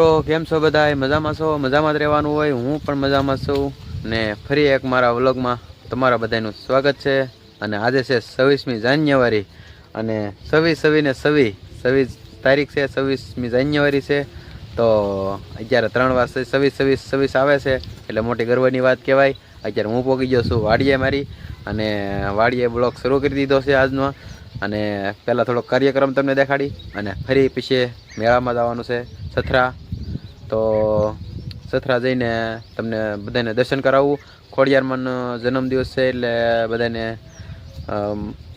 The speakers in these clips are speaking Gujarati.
મિત્રો, કેમ છો બધા મજામાં છો? મજામાં જ રહેવાનું હોય? હું પણ મજામાં છું. ને ફરી એક મારા વ્લોગમાં તમારા બધાનું સ્વાગત છે. અને આજે છે છવ્વીસમી જાન્યુઆરી. અને છવ્વીસ છવ્વીસ ને છવ્વીસ છવ્વીસ તારીખ છે, છવ્વીસમી જાન્યુઆરી છે. તો અત્યારે ત્રણ વાર છવ્વીસ છવ્વીસ છવ્વીસ આવે છે. એટલે મોટી ગર્વની વાત કહેવાય. અત્યારે હું પહોંચી ગયો છું વાડીએ મારી. અને વાડીએ બ્લોગ શરૂ કરી દીધો છે આજનો. અને પહેલાં થોડોક કાર્યક્રમ તમને દેખાડી. અને ફરી પીછે મેળામાં જવાનું છે. સથરા તો સથરા જઈને તમને બધાને દર્શન કરાવવું ખોડિયારમાંનો જન્મદિવસ છે એટલે બધાને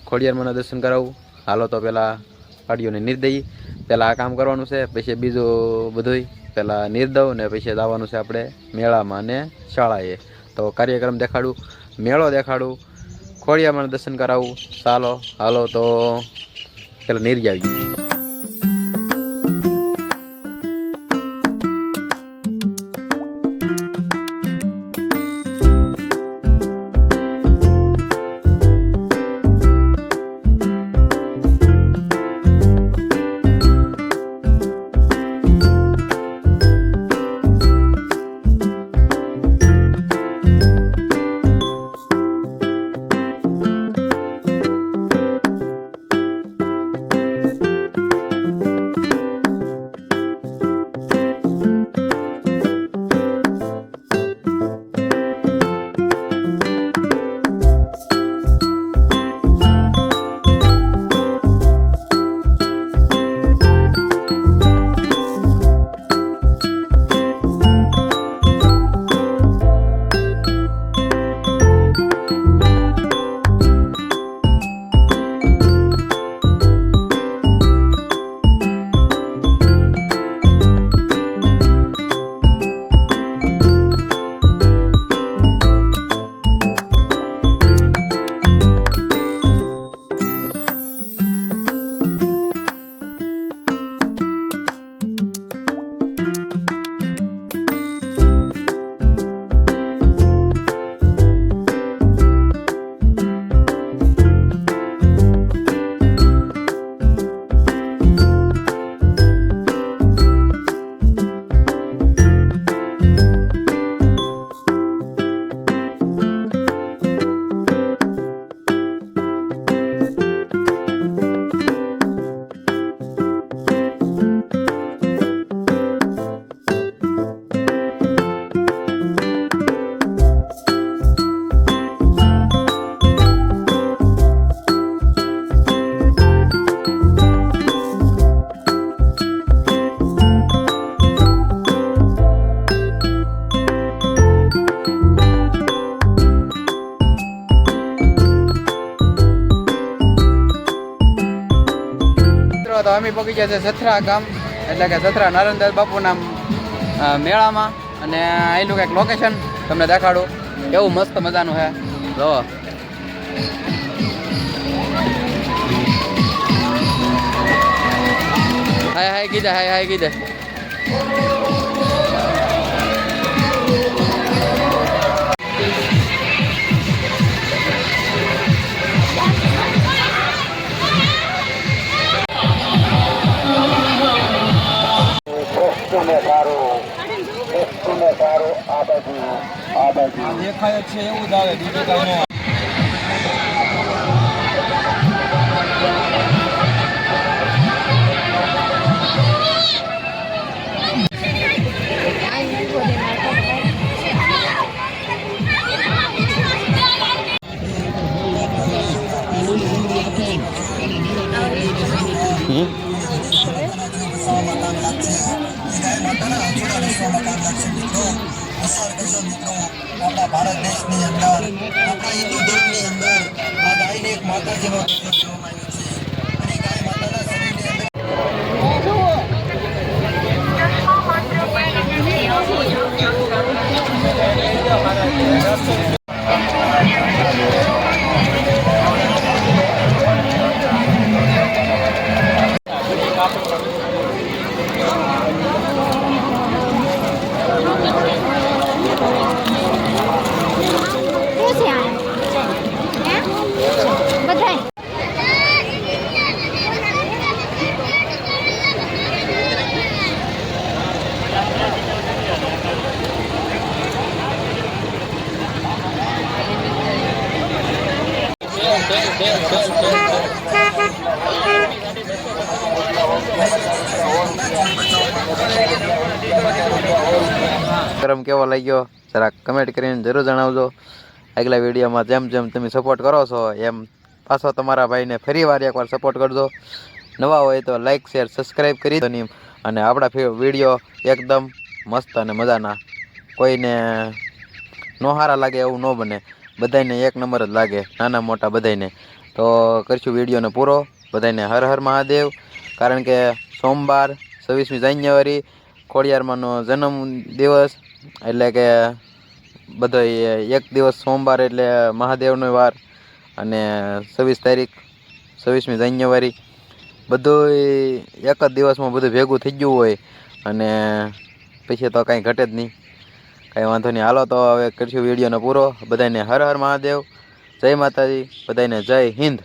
ખોડિયારમાંના દર્શન કરાવવું હાલો તો પહેલાં પાડીઓને નિર્દયી પહેલાં આ કામ કરવાનું છે, પછી બીજું બધુંય. પહેલાં નિર્દવ ને પછી જવાનું છે આપણે મેળામાં અને શાળાએ. તો કાર્યક્રમ દેખાડું, મેળો દેખાડું. ખોડિયામાં દર્શન કરાવવું ચાલો હાલો તો પેલા નીરજી આવી પહોંચી ગયા છે સથરા ગામ, એટલે કે સથરા નારાયણદાસ બાપુના મેળામાં. અને અહીંનું કંઈક લોકેશન તમને દેખાડું. એવું મસ્ત મજાનું છે. જો. હાય હાય કીધે હાય હાય કીધે દેખાય જ છે એવું જ આવે બીજું કઈ ન આપણા ભારત દેશની અંદર આપણા હિન્દુ ધર્મની અંદર આ ગાયને એક માતા જેવો દર્જો જોવામાં આવ્યો છે અને ગાય માતાના શરીરની અંદર શું છે આ? હે? બધાય કાર્યક્રમ કેવો લાગ્યો? જરાક કમેન્ટ કરીને જરૂર જણાવજો. આગલા વિડીયોમાં જેમ જેમ તમે સપોર્ટ કરો છો, એમ પાછો તમારા ભાઈને ફરી વાર એકવાર સપોર્ટ કરજો. નવા હોય તો લાઈક શેર સબસ્ક્રાઈબ કરી દો. અને આપણા વીડિયો એકદમ મસ્ત અને મજાના. કોઈને નો હારા લાગે એવું ન બને. બધાને એક નંબર જ લાગે, નાના મોટા બધાને તો કરશું વિડીયોને પૂરો. બધાને હર હર મહાદેવ. કારણ કે સોમવાર, છવ્વીસમી જાન્યુઆરી, ખોડિયારમાંનો જન્મ દિવસ. એટલે કે બધો એક દિવસ સોમવાર એટલે મહાદેવનો વાર. અને છવ્વીસ તારીખ, છવ્વીસમી જાન્યુઆરી. બધું એક જ દિવસમાં બધું ભેગું થઈ ગયું હોય. અને પછી તો કાંઈ ઘટે જ નહીં. કાંઈ વાંધો નહીં. હાલો તો હવે કરશું વિડીયોનો પૂરો. બધાને હર હર મહાદેવ. જય માતાજી. બધાને જય હિન્દ.